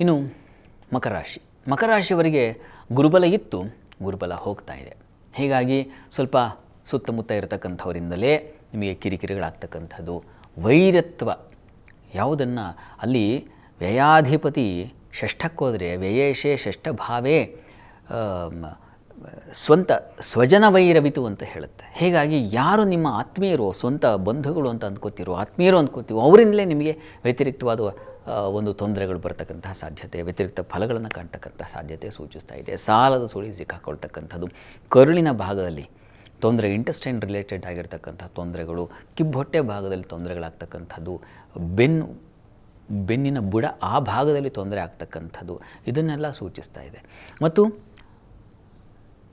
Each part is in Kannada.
ಇನ್ನು ಮಕರ ರಾಶಿ. ಮಕರ ರಾಶಿಯವರಿಗೆ ಗುರುಬಲ ಇತ್ತು, ಗುರುಬಲ ಹೋಗ್ತಾ ಇದೆ. ಹೀಗಾಗಿ ಸ್ವಲ್ಪ ಸುತ್ತಮುತ್ತ ಇರತಕ್ಕಂಥವರಿಂದಲೇ ನಿಮಗೆ ಕಿರಿಕಿರಿಗಳಾಗ್ತಕ್ಕಂಥದ್ದು. ವೈರತ್ವ ಯಾವುದನ್ನು ಅಲ್ಲಿ ವ್ಯಯಾಧಿಪತಿ ಷಷ್ಠಕ್ಕೋದ್ರೆ ವ್ಯಯೇಶೇ ಷಷ್ಠಭಾವೇ ಸ್ವಂತ ಸ್ವಜನ ವೈರವಿತು ಅಂತ ಹೇಳುತ್ತೆ. ಹೀಗಾಗಿ ಯಾರು ನಿಮ್ಮ ಆತ್ಮೀಯರು, ಸ್ವಂತ ಬಂಧುಗಳು ಅಂತ ಅಂದ್ಕೋತಿರೋ, ಆತ್ಮೀಯರು ಅಂದ್ಕೋತೀವೋ, ಅವರಿಂದಲೇ ನಿಮಗೆ ವ್ಯತಿರಿಕ್ತವಾದ ಒಂದು ತೊಂದರೆಗಳು ಬರ್ತಕ್ಕಂತಹ ಸಾಧ್ಯತೆ, ವ್ಯತಿರಿಕ್ತ ಫಲಗಳನ್ನು ಕಾಣ್ತಕ್ಕಂಥ ಸಾಧ್ಯತೆ ಸೂಚಿಸ್ತಾ ಇದೆ. ಸಾಲದ ಸುಳಿ ಸಿಕ್ಕಾಕೊಳ್ತಕ್ಕಂಥದ್ದು, ಕರುಳಿನ ಭಾಗದಲ್ಲಿ ತೊಂದರೆ, ಇಂಟೆಸ್ಟೈನ್ ರಿಲೇಟೆಡ್ ಆಗಿರ್ತಕ್ಕಂಥ ತೊಂದರೆಗಳು, ಕಿಬ್ಬೊಟ್ಟೆ ಭಾಗದಲ್ಲಿ ತೊಂದರೆಗಳಾಗ್ತಕ್ಕಂಥದ್ದು ಬೆನ್ನು ಬೆನ್ನಿನ ಬುಡ ಆ ಭಾಗದಲ್ಲಿ ತೊಂದರೆ ಆಗ್ತಕ್ಕಂಥದ್ದು, ಇದನ್ನೆಲ್ಲ ಸೂಚಿಸ್ತಾ ಇದೆ. ಮತ್ತು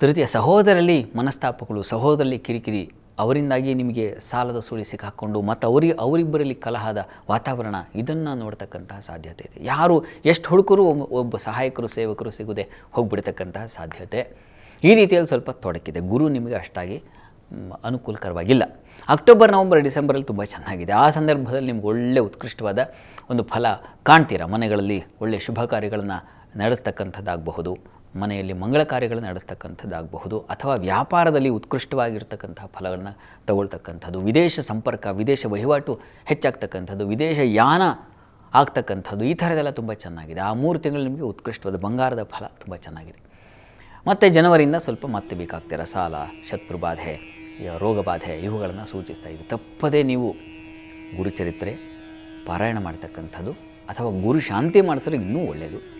ತೃತೀಯ ಸಹೋದರಲ್ಲಿ ಮನಸ್ತಾಪಗಳು, ಸಹೋದರಲ್ಲಿ ಕಿರಿಕಿರಿ, ಅವರಿಂದಾಗಿ ನಿಮಗೆ ಸಾಲದ ಸುಳಿ ಸಿಕ್ಕಾಕ್ಕೊಂಡು ಮತ್ತು ಅವರಿಗೆ ಅವರಿಬ್ಬರಲ್ಲಿ ಕಲಹದ ವಾತಾವರಣ, ಇದನ್ನು ನೋಡ್ತಕ್ಕಂತಹ ಸಾಧ್ಯತೆ ಇದೆ. ಯಾರು ಎಷ್ಟು ಹುಡುಕರು ಒಬ್ಬ ಸಹಾಯಕರು, ಸೇವಕರು ಸಿಗದೆ ಹೋಗ್ಬಿಡ್ತಕ್ಕಂತಹ ಸಾಧ್ಯತೆ. ಈ ರೀತಿಯಲ್ಲಿ ಸ್ವಲ್ಪ ತೊಡಕಿದೆ. ಗುರು ನಿಮಗೆ ಅಷ್ಟಾಗಿ ಅನುಕೂಲಕರವಾಗಿಲ್ಲ. ಅಕ್ಟೋಬರ್, ನವಂಬರ್, ಡಿಸೆಂಬರಲ್ಲಿ ತುಂಬ ಚೆನ್ನಾಗಿದೆ. ಆ ಸಂದರ್ಭದಲ್ಲಿ ನಿಮ್ಗೆ ಒಳ್ಳೆ ಉತ್ಕೃಷ್ಟವಾದ ಒಂದು ಫಲ ಕಾಣ್ತೀರಾ? ಮನೆಗಳಲ್ಲಿ ಒಳ್ಳೆಯ ಶುಭ ಕಾರ್ಯಗಳನ್ನು ನಡೆಸ್ತಕ್ಕಂಥದ್ದಾಗಬಹುದು, ಮನೆಯಲ್ಲಿ ಮಂಗಳ ಕಾರ್ಯಗಳನ್ನು ನಡೆಸ್ತಕ್ಕಂಥದ್ದಾಗಬಹುದು, ಅಥವಾ ವ್ಯಾಪಾರದಲ್ಲಿ ಉತ್ಕೃಷ್ಟವಾಗಿರ್ತಕ್ಕಂಥ ಫಲಗಳನ್ನು ತಗೊಳ್ತಕ್ಕಂಥದ್ದು, ವಿದೇಶ ಸಂಪರ್ಕ, ವಿದೇಶ ವಹಿವಾಟು ಹೆಚ್ಚಾಗ್ತಕ್ಕಂಥದ್ದು, ವಿದೇಶ ಯಾನ ಆಗ್ತಕ್ಕಂಥದ್ದು, ಈ ಥರದೆಲ್ಲ ತುಂಬ ಚೆನ್ನಾಗಿದೆ. ಆ ಮೂರು ತಿಂಗಳು ನಿಮಗೆ ಉತ್ಕೃಷ್ಟವಾದ, ಬಂಗಾರದ ಫಲ ತುಂಬ ಚೆನ್ನಾಗಿದೆ. ಮತ್ತು ಜನವರಿಯಿಂದ ಸ್ವಲ್ಪ ಮತ್ತೆ ಬೇಕಾಗ್ತೀರ? ಸಾಲ ಶತ್ರುಬಾಧೆ ಯ- ರೋಗಬಾಧೆ ಇವುಗಳನ್ನು ಸೂಚಿಸ್ತಾ ಇದೆ. ತಪ್ಪದೇ ನೀವು ಗುರುಚರಿತ್ರೆ ಪಾರಾಯಣ ಮಾಡ್ತಕ್ಕಂಥದ್ದು, ಅಥವಾ ಗುರು ಶಾಂತಿ ಮಾಡಿಸಲು ಇನ್ನೂ ಒಳ್ಳೆಯದು